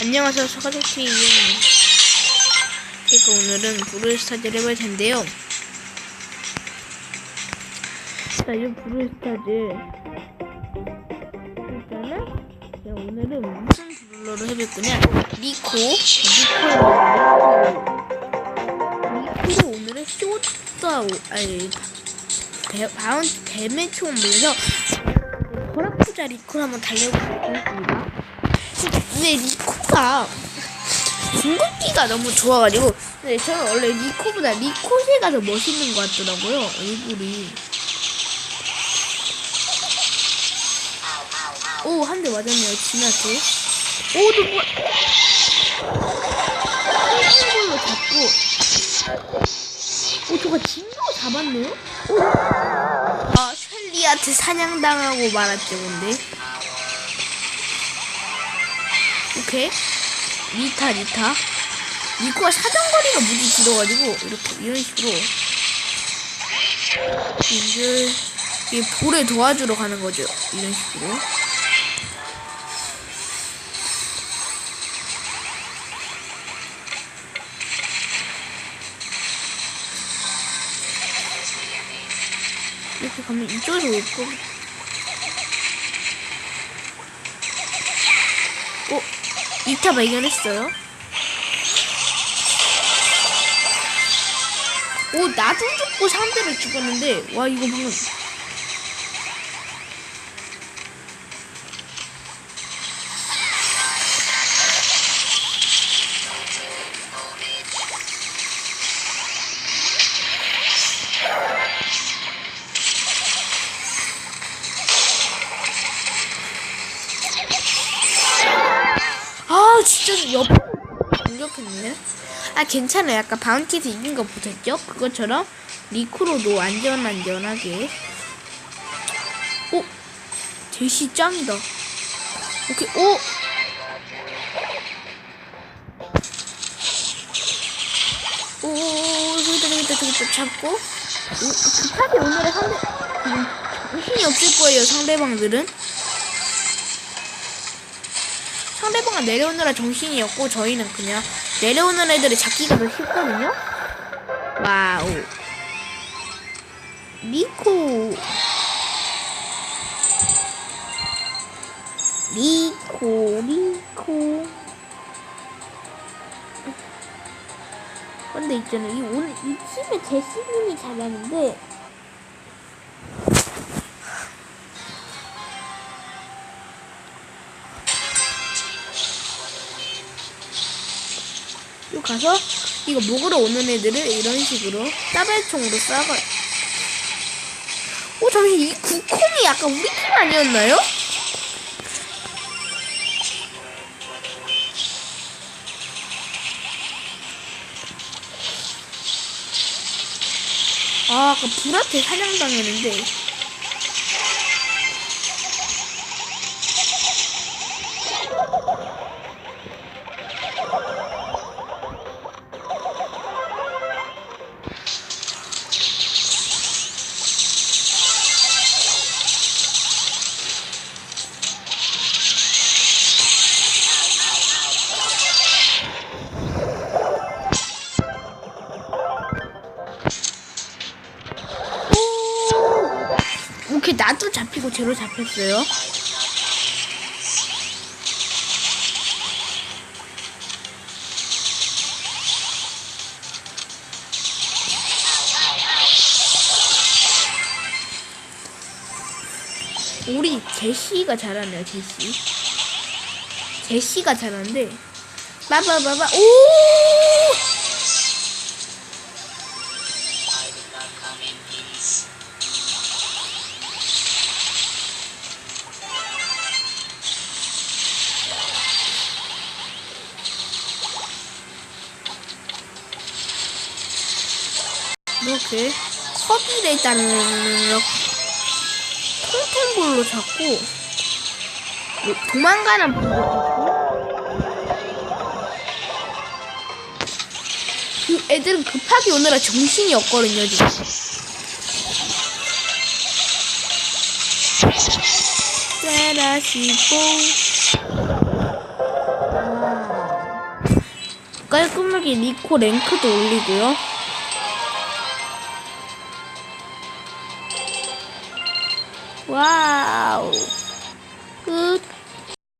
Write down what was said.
안녕하세요 서가족티 이용입니다. 제가 오늘은 브루스타즈를 해볼 텐데요. 자, 이 브루스타즈 일단은 제가 오늘은 무슨 블루로 해볼 거냐? 니코. 니코를 니코로 오늘은 쇼다 아니 배, 바운티 대매총 물려서 버라쿠자 리코를 한번 달려보겠습니다 근데 리코가 궁극기가 너무 좋아가지고 근데 저는 원래 리코보다 리코세가 더 멋있는 것 같더라고요 얼굴이. 오 한 대 맞았네요 지나게 오또 뭐 걸로 잡고. 오 저거 진거 잡았네요? 오. 아 셸리한테 사냥당하고 말았죠 근데 오케이 리타 리타? 니코가 사정거리가 무지 길어가지고 이렇게 이런 식으로. 이제 이 볼에 도와주러 가는 거죠. 이런 식으로. 이렇게 가면 이쪽에서 올 거. 어? 2타 발견했어요. 오, 나도 죽고 상대를 죽었는데, 와, 이거 방금. 아, 진짜 옆 공격했네. 아, 괜찮아요. 약간 바운티에서 이긴 거 보셨죠? 그것처럼 리코로도 안전안전하게. 오! 제시 짱이다. 오케이, 오! 오, 저기다, 저기다, 저기다 잡고. 오, 급하게 오늘의 상대, 음, 정신이 없을 거예요, 상대방들은. 상대방은 내려오느라 정신이 없고 저희는 그냥 내려오는 애들을 잡기가 더 쉽거든요. 와우. 리코. 리코, 리코. 근데 있잖아요. 이 오늘 이 팀에 제시님이 잘하는데 요 가서 이거 먹으러 오는 애들을 이런 식으로 따발총으로 쏴가. 오 잠시 이 구콩이 약간 우리 팀 아니었나요? 아 아까 불한테 사냥당했는데 잡히고 제로 잡혔어요. 우리 제시가 잘하네요 제시. 제시가 잘하는데 빠바바바 오! 이렇게 컵이를 일단은 통통볼로 잡고 뭐 도망가는 그 애들은 급하게 오느라 정신이 없거든요 지금. 짜라시고 와 깔끔하게 니코 랭크도 올리고요. 와우. 끝.